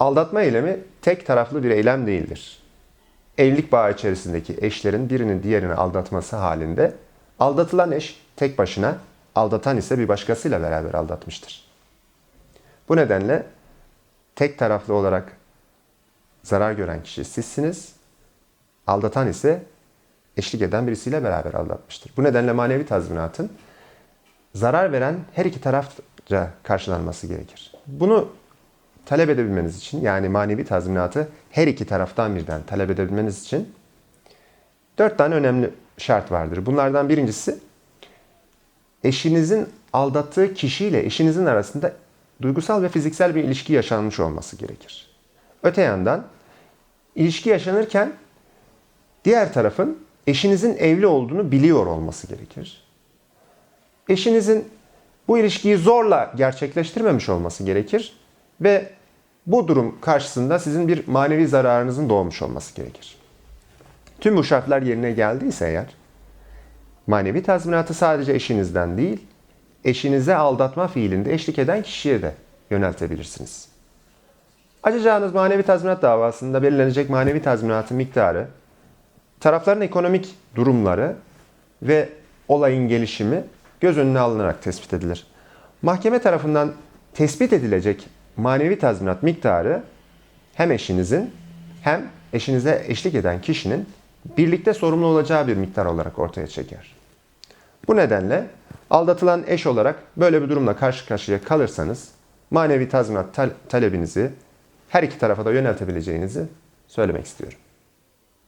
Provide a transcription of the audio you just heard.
Aldatma eylemi tek taraflı bir eylem değildir. Evlilik bağı içerisindeki eşlerin birinin diğerini aldatması halinde aldatılan eş tek başına, aldatan ise bir başkasıyla beraber aldatmıştır. Bu nedenle tek taraflı olarak zarar gören kişi sizsiniz, aldatan ise eşlik eden birisiyle beraber aldatmıştır. Bu nedenle manevi tazminatın zarar veren her iki tarafça karşılanması gerekir. Bunu talep edebilmeniz için yani manevi tazminatı her iki taraftan birden talep edebilmeniz için dört tane önemli şart vardır. Bunlardan birincisi eşinizin aldattığı kişiyle eşinizin arasında duygusal ve fiziksel bir ilişki yaşanmış olması gerekir. Öte yandan ilişki yaşanırken diğer tarafın eşinizin evli olduğunu biliyor olması gerekir. Eşinizin bu ilişkiyi zorla gerçekleştirmemiş olması gerekir ve bu durum karşısında sizin bir manevi zararınızın doğmuş olması gerekir. Tüm bu şartlar yerine geldiyse eğer manevi tazminatı sadece eşinizden değil, eşinize aldatma fiilinde eşlik eden kişiye de yöneltebilirsiniz. Açacağınız manevi tazminat davasında belirlenecek manevi tazminatın miktarı, tarafların ekonomik durumları ve olayın gelişimi göz önüne alınarak tespit edilir. Mahkeme tarafından tespit edilecek manevi tazminat miktarı hem eşinizin hem eşinize eşlik eden kişinin birlikte sorumlu olacağı bir miktar olarak ortaya çeker. Bu nedenle aldatılan eş olarak böyle bir durumla karşı karşıya kalırsanız manevi tazminat tal- talebinizi her iki tarafa da yöneltebileceğinizi söylemek istiyorum.